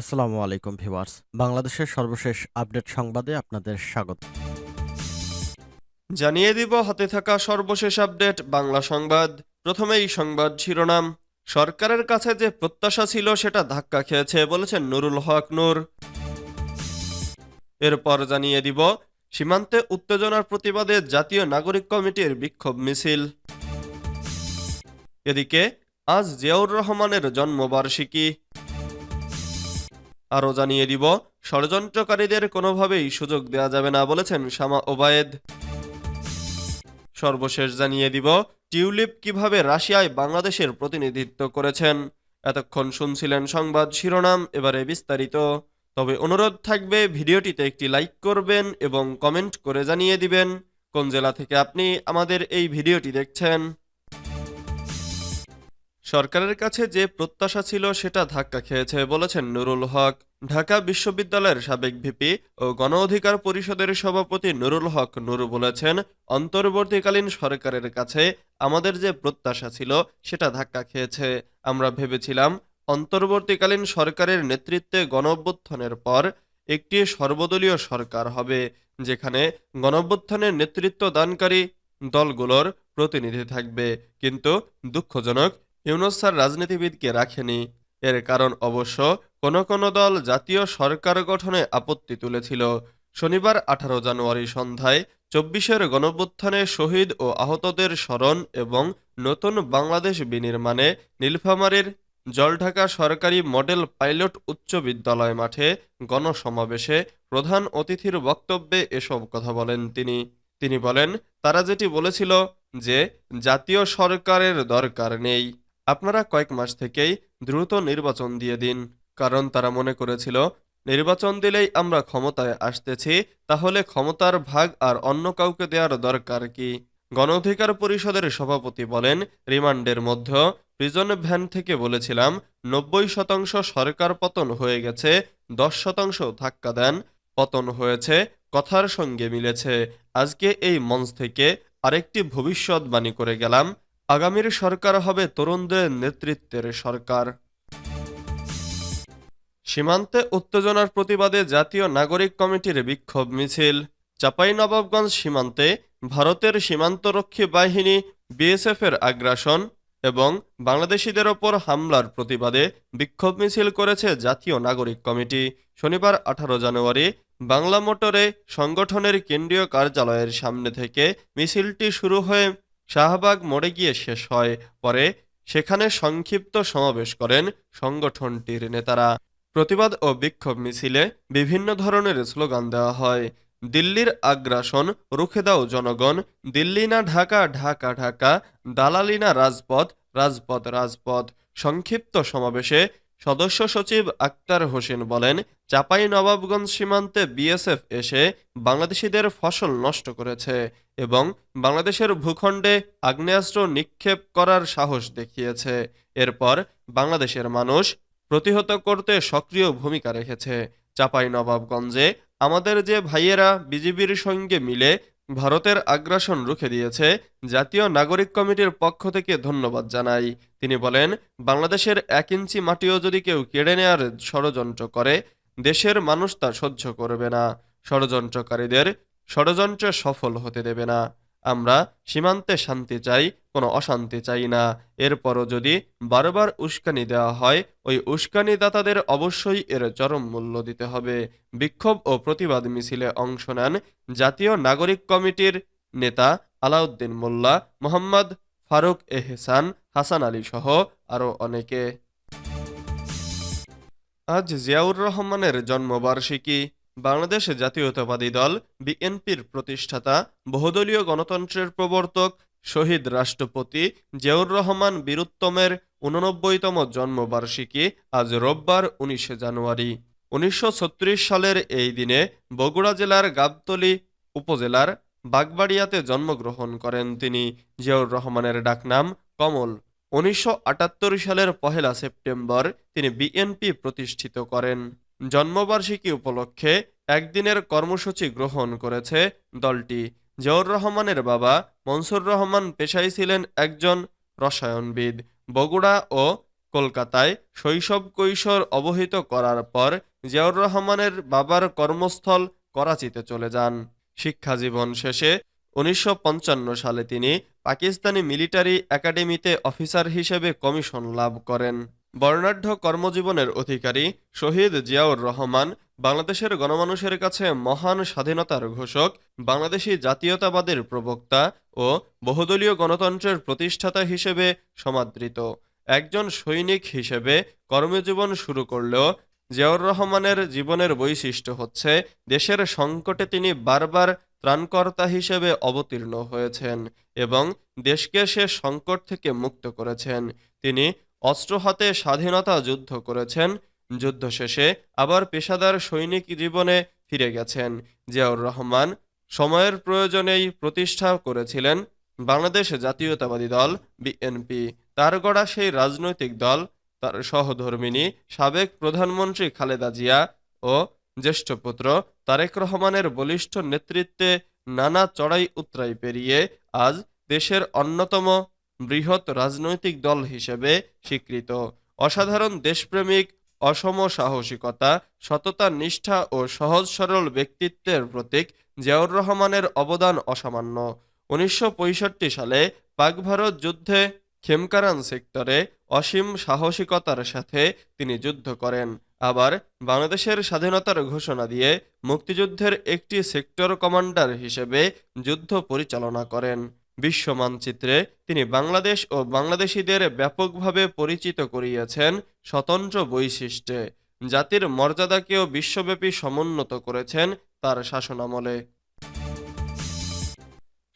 আসসালামু আলাইকুম ভিউয়ার্স। বাংলাদেশের সর্বশেষ আপডেট সংবাদে আপনাদের স্বাগত। জানিয়ে দিব, হাতে থাকা সর্বশেষ আপডেট, বাংলা সংবাদ। প্রথমেই সংবাদ শিরোনাম। সরকারের কাছে যে প্রত্যাশা ছিল, সেটা ধাক্কা খেয়েছে বলেছেন নুরুল হক নূর। এরপর জানিয়ে দিব, সীমান্তে উত্তেজনার প্রতিবাদে জাতীয় নাগরিক কমিটির বিক্ষোভ মিছিল। এদিকে, আজ জিয়াউর রহমানের জন্মবার্ষিকী। আরও জানিয়ে দিব। ষড়যন্ত্রকারীদের কোনোভাবেই সুযোগ দেওয়া যাবে না বলেছেন শামা ওবায়েদ। সর্বশেষ জানিয়ে দিব, টিউলিপ কীভাবে রাশিয়ায় বাংলাদেশের প্রতিনিধিত্ব করেছেন। এতক্ষণ শুনছিলেন সংবাদ শিরোনাম, এবারে বিস্তারিত। তবে অনুরোধ থাকবে, ভিডিওটিতে একটি লাইক করবেন এবং কমেন্ট করে জানিয়ে দিবেন। কোন জেলা থেকে আপনি আমাদের এই ভিডিওটি দেখছেন? সরকারের কাছে যে প্রত্যাশা ছিল সেটা ধাক্কা খেয়েছে, বলেছেন নুরুল হক। ঢাকা বিশ্ববিদ্যালয়ের সাবেক ভিপি ও গণ অধিকার পরিষদের সভাপতি নুরুল হক নুর বলেছেন, অন্তর্বর্তীকালীন সরকারের কাছে আমাদের যে প্রত্যাশা ছিল সেটা ধাক্কা খেয়েছে। আমরা ভেবেছিলাম, অন্তর্বর্তীকালীন সরকারের নেতৃত্বে গণঅভ্যুত্থানের পর একটি সর্বদলীয় সরকার হবে, যেখানে গণঅভ্যুত্থানের নেতৃত্ব দানকারী দলগুলোর প্রতিনিধি থাকবে। কিন্তু দুঃখজনক ইউনুস স্যার রাজনীতিবিদকে রাখেনি। এর কারণ অবশ্য কোনো কোনো দল জাতীয় সরকার গঠনে আপত্তি তুলেছিল। শনিবার আঠারো জানুয়ারি সন্ধ্যায় চব্বিশের গণভ্যুত্থানে শহীদ ও আহতদের স্মরণ এবং নতুন বাংলাদেশ বিনির্মাণে নীলফামারীর জলঢাকা সরকারি মডেল পাইলট উচ্চ বিদ্যালয় মাঠে গণসমাবেশে প্রধান অতিথির বক্তব্যে এসব কথা বলেন তিনি। তিনি বলেন, তারা যেটি বলেছিল যে জাতীয় সরকারের দরকার নেই। আপনারা কয়েক মাস থেকেই দ্রুত নির্বাচন দিয়ে দিন। কারণ তারা মনে করেছিল, নির্বাচন দিলেই আমরা ক্ষমতায় আসতেছি, তাহলে ক্ষমতার ভাগ আর অন্য কাউকে দেওয়ার দরকার কি? গণ অধিকার পরিষদের সভাপতি বলেন, রিমান্ডের মধ্যে প্রিজন ভ্যান থেকে বলেছিলাম, নব্বই শতাংশ সরকার পতন হয়ে গেছে, দশ শতাংশ ধাক্কা দেন, পতন হয়েছে, কথার সঙ্গে মিলেছে। আজকে এই মঞ্চ থেকে আরেকটি ভবিষ্যৎবাণী করে গেলাম আগামীর সরকার হবে তরুণদের নেতৃত্বের সরকার। সীমান্তে উত্তেজনার প্রতিবাদে জাতীয় নাগরিক কমিটির বিক্ষোভ মিছিল। চাঁপাইনবাবগঞ্জ সীমান্তে ভারতের সীমান্তরক্ষী বাহিনী বিএসএফ এর আগ্রাসন এবং বাংলাদেশিদের ওপর হামলার প্রতিবাদে বিক্ষোভ মিছিল করেছে জাতীয় নাগরিক কমিটি। শনিবার আঠারো জানুয়ারি বাংলা মোটরে সংগঠনের কেন্দ্রীয় কার্যালয়ের সামনে থেকে মিছিলটি শুরু হয়ে শাহবাগ মোড়ে গিয়ে শেষ হয়। পরে সেখানে সংক্ষিপ্ত সমাবেশ করেন সংগঠনটির নেতারা। প্রতিবাদ ও বিক্ষোভ মিছিলে বিভিন্ন ধরনের স্লোগান দেওয়া হয়। দিল্লির আগ্রাসন, রুখে দাও জনগণ, দিল্লি না ঢাকা ঢাকা ঢাকা, দালালি না রাজপথ রাজপথ রাজপথ। সংক্ষিপ্ত সমাবেশে সদস্য সচিব আক্তার হোসেন বলেন চাপাই নবাবগঞ্জ সীমান্তে বিএসএফ এসে বাংলাদেশিদের ফসল নষ্ট করেছে এবং বাংলাদেশের ভূখণ্ডে আগ্নেয়াস্ত্র নিক্ষেপ করার সাহস দেখিয়েছে। এরপর বাংলাদেশের মানুষ প্রতিহত করতে সক্রিয় ভূমিকা রেখেছে। চাপাই নবাবগঞ্জে আমাদের যে ভাইয়েরা বিজিবির সঙ্গে মিলে ভারতের আগ্রাসন রুখে দিয়েছে জাতীয় নাগরিক কমিটির পক্ষ থেকে ধন্যবাদ জানাই। তিনি বলেন, বাংলাদেশের এক ইঞ্চি মাটিও যদি কেউ কেড়ে নেয়ার ষড়যন্ত্র করে, দেশের মানুষ তা সহ্য করবে না। ষড়যন্ত্রকারীদের ষড়যন্ত্রে সফল হতে দেবে না। আমরা সীমান্তে শান্তি চাই, কোনো অশান্তি চাই না। এরপরও যদি বারবার উস্কানি দেওয়া হয়, ওই উস্কানিদাতাদের অবশ্যই এর চরম মূল্য দিতে হবে। বিক্ষোভ ও প্রতিবাদ মিছিলে অংশ নেন জাতীয় নাগরিক কমিটির নেতা আলাউদ্দিন মোল্লা, মোহাম্মদ ফারুক এহসান, হাসান আলী সহ আরও অনেকে। আজ জিয়াউর রহমানের জন্মবার্ষিকী। বাংলাদেশ জাতীয়তাবাদী দল বিএনপির প্রতিষ্ঠাতা, বহুদলীয় গণতন্ত্রের প্রবর্তক, শহীদ রাষ্ট্রপতি জিয়াউর রহমান বীরুত্তমের উননব্বইতম জন্মবার্ষিকী আজ রোববার উনিশে জানুয়ারি। উনিশশো ছত্রিশ সালের এই দিনে বগুড়া জেলার গাবতলী উপজেলার বাগবাড়িয়াতে জন্মগ্রহণ করেন তিনি। জিয়াউর রহমানের ডাকনাম কমল। উনিশশো আটাত্তর সালের পহেলা সেপ্টেম্বর তিনি বিএনপি প্রতিষ্ঠিত করেন। জন্মবার্ষিকী উপলক্ষে একদিনের কর্মসূচি গ্রহণ করেছে দলটি। জিয়াউর রহমানের বাবা মনসুর রহমান পেশায় ছিলেন একজন রসায়নবিদ। বগুড়া ও কলকাতায় শৈশব কৈশোর অবহিত করার পর জিয়াউর রহমানের বাবার কর্মস্থল করাচিতে চলে যান। শিক্ষাজীবন শেষে উনিশশো পঞ্চান্ন সালে তিনি পাকিস্তানি মিলিটারি একাডেমিতে অফিসার হিসেবে কমিশন লাভ করেন। বর্ণাঢ্য কর্মজীবনের অধিকারী শহীদ জিয়াউর রহমান, বাংলাদেশের গণমানুষের কাছে মহান স্বাধীনতার ঘোষক, বাংলাদেশি জাতীয়তাবাদের প্রবক্তা ও বহুদলীয় গণতন্ত্রের প্রতিষ্ঠাতা হিসেবে সমাদৃত। একজন সৈনিক হিসেবে কর্মজীবন শুরু করলেও জিয়াউর রহমানের জীবনের বৈশিষ্ট্য হচ্ছে, দেশের সংকটে তিনি বারবার ত্রাণকর্তা হিসেবে অবতীর্ণ হয়েছেন এবং দেশকে সে সংকট থেকে মুক্ত করেছেন। তিনি অস্ত্র হাতে স্বাধীনতা যুদ্ধ করেছেন। যুদ্ধ শেষে আবার পেশাদার সৈনিক জীবনে ফিরে গেছেন জিয়াউর রহমান। সময়ের প্রয়োজনেই প্রতিষ্ঠা করেছিলেন বাংলাদেশ জাতীয়তাবাদী দল, বিএনপি। তার গড়া সেই রাজনৈতিক দল, তার সহধর্মিনী, সাবেক প্রধানমন্ত্রী খালেদা জিয়া ও জ্যেষ্ঠ পুত্র তারেক রহমানের বলিষ্ঠ নেতৃত্বে নানা চড়াই উতরাই পেরিয়ে আজ দেশের অন্যতম বৃহৎ রাজনৈতিক দল হিসেবে স্বীকৃত। অসাধারণ দেশপ্রেমিক, অসম সাহসিকতা, সততা, নিষ্ঠা ও সহজ সরল ব্যক্তিত্বের প্রতীক জিয়াউর রহমানের অবদান অসামান্য। উনিশশো পঁয়ষট্টি সালে পাক ভারত যুদ্ধে খেমকারান সেক্টরে অসীম সাহসিকতার সাথে তিনি যুদ্ধ করেন। আবার বাংলাদেশের স্বাধীনতার ঘোষণা দিয়ে মুক্তিযুদ্ধের একটি সেক্টর কমান্ডার হিসেবে যুদ্ধ পরিচালনা করেন। বিশ্ব মানচিত্রে তিনি বাংলাদেশ ও বাংলাদেশিদের ব্যাপকভাবে পরিচিত করিয়েছেন স্বতন্ত্র বৈশিষ্ট্যে। জাতির মর্যাদাকেও বিশ্বব্যাপী সমুন্নত করেছেন তার শাসনামলে।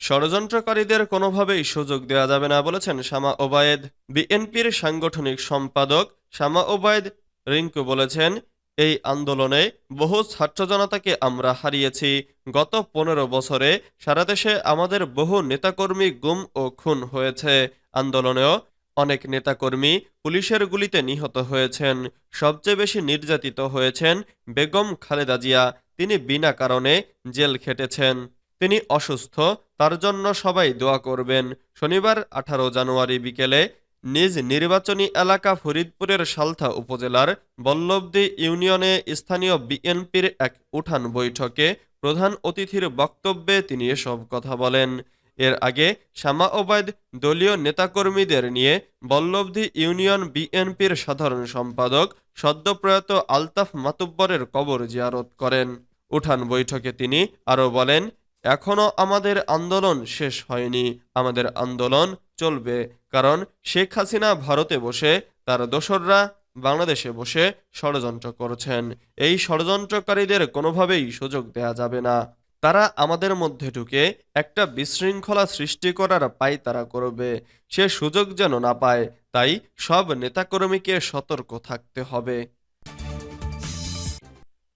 ষড়যন্ত্রকারীদের কোনোভাবেই সুযোগ দেওয়া যাবে না বলেছেন শামা ওবায়েদ। বিএনপির সাংগঠনিক সম্পাদক শামা ওবায়েদ রিঙ্কু বলেছেন এই আন্দোলনে বহু ছাত্র জনতাকে আমরা হারিয়েছি। গত পনেরো বছরে সারা দেশে আমাদের বহু নেতাকর্মী গুম ও খুন হয়েছে। আন্দোলনেও অনেক নেতাকর্মী পুলিশের গুলিতে নিহত হয়েছেন। সবচেয়ে বেশি নির্যাতিত হয়েছেন বেগম খালেদা জিয়া। তিনি বিনা কারণে জেল খেটেছেন। তিনি অসুস্থ, তার জন্য সবাই দোয়া করবেন। শনিবার আঠারো জানুয়ারি বিকেলে নিজ নির্বাচনী এলাকা ফরিদপুরের সালথা উপজেলার বল্লভদী ইউনিয়নে স্থানীয় বিএনপির এক উঠান বৈঠকে প্রধান অতিথির বক্তব্যে তিনি এসব কথা বলেন। এর আগে শামা ওবায়দ দলীয় নেতাকর্মীদের নিয়ে বল্লভদী ইউনিয়ন বিএনপির সাধারণ সম্পাদক সদ্যপ্রয়াত আলতাফ মাতুব্বরের কবর জিয়ারত করেন। উঠান বৈঠকে তিনি আরও বলেন, এখনও আমাদের আন্দোলন শেষ হয়নি। আমাদের আন্দোলন চলবে। কারণ শেখ হাসিনা ভারতে বসে, তার দোসররা বাংলাদেশে বসে ষড়যন্ত্র করছেন। এই ষড়যন্ত্রকারীদের কোনোভাবেই সুযোগ দেয়া যাবে না। তারা আমাদের মধ্যে ঢুকে একটা বিশৃঙ্খলা সৃষ্টি করার পাই তারা করবে। সে সুযোগ যেন না পায়, তাই সব নেতাকর্মীকে সতর্ক থাকতে হবে।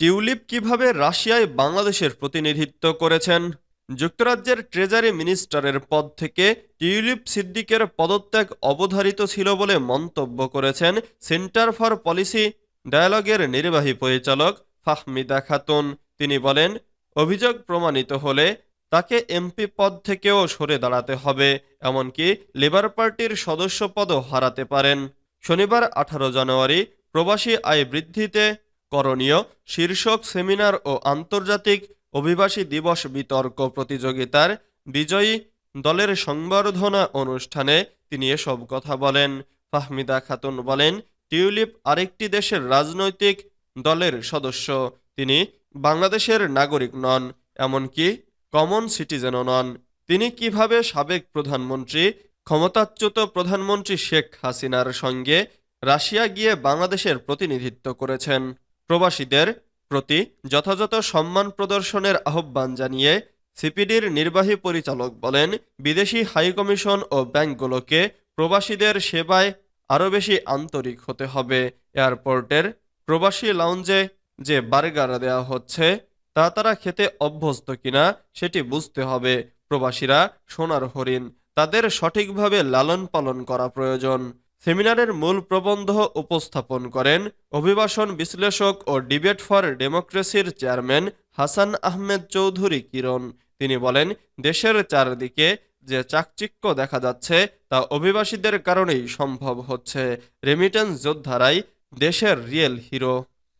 টিউলিপ কীভাবে রাশিয়ায় বাংলাদেশের প্রতিনিধিত্ব করেছেন? যুক্তরাজ্যের ট্রেজারি মিনিস্টারের পদ থেকে টিউলিপ সিদ্দিকের পদত্যাগ অবধারিত ছিল বলে মন্তব্য করেছেন সেন্টার ফর পলিসি ডায়ালগের নির্বাহী পরিচালক ফাহমিদা খাতুন। তিনি বলেন, অভিযোগ প্রমাণিত হলে তাকে এমপি পদ থেকেও সরে দাঁড়াতে হবে, এমনকি লেবার পার্টির সদস্য পদও হারাতে পারেন। শনিবার আঠারো জানুয়ারি প্রবাসী আয় বৃদ্ধিতে করণীয় শীর্ষক সেমিনার ও আন্তর্জাতিক অভিবাসী দিবস বিতর্ক প্রতিযোগিতার বিজয়ী দলের সংবর্ধনা অনুষ্ঠানে তিনি এসব কথা বলেন। ফাহমিদা খাতুন বলেন, টিউলিপ আরেকটি দেশের রাজনৈতিক দলের সদস্য। তিনি বাংলাদেশের নাগরিক নন, এমনকি কমন সিটিজেনও নন। তিনি কীভাবে সাবেক প্রধানমন্ত্রী, ক্ষমতাচ্যুত প্রধানমন্ত্রী শেখ হাসিনার সঙ্গে রাশিয়া গিয়ে বাংলাদেশের প্রতিনিধিত্ব করেছেন? প্রবাসীদের প্রতি যথাযথ সম্মান প্রদর্শনের আহ্বান জানিয়ে সিপিডির নির্বাহী পরিচালক বলেন, বিদেশি হাইকমিশন ও ব্যাংকগুলোকে প্রবাসীদের সেবায় আরও বেশি আন্তরিক হতে হবে। এয়ারপোর্টের প্রবাসী লাউঞ্জে যে বার্গার দেওয়া হচ্ছে, তা তারা খেতে অভ্যস্ত কিনা সেটি বুঝতে হবে। প্রবাসীরা সোনার হরিণ, তাদের সঠিকভাবে লালন পালন করা প্রয়োজন। সেমিনারের মূল প্রবন্ধ উপস্থাপন করেন অভিবাসন বিশ্লেষক ও ডিবেট ফর ডেমোক্রেসির চেয়ারম্যান হাসান আহমেদ চৌধুরী কিরণ। তিনি বলেন, দেশের চারদিকে যে চাকচিক্য দেখা যাচ্ছে তা অভিবাসীদের কারণেই সম্ভব হচ্ছে। রেমিটেন্স যোদ্ধারাই দেশের রিয়েল হিরো।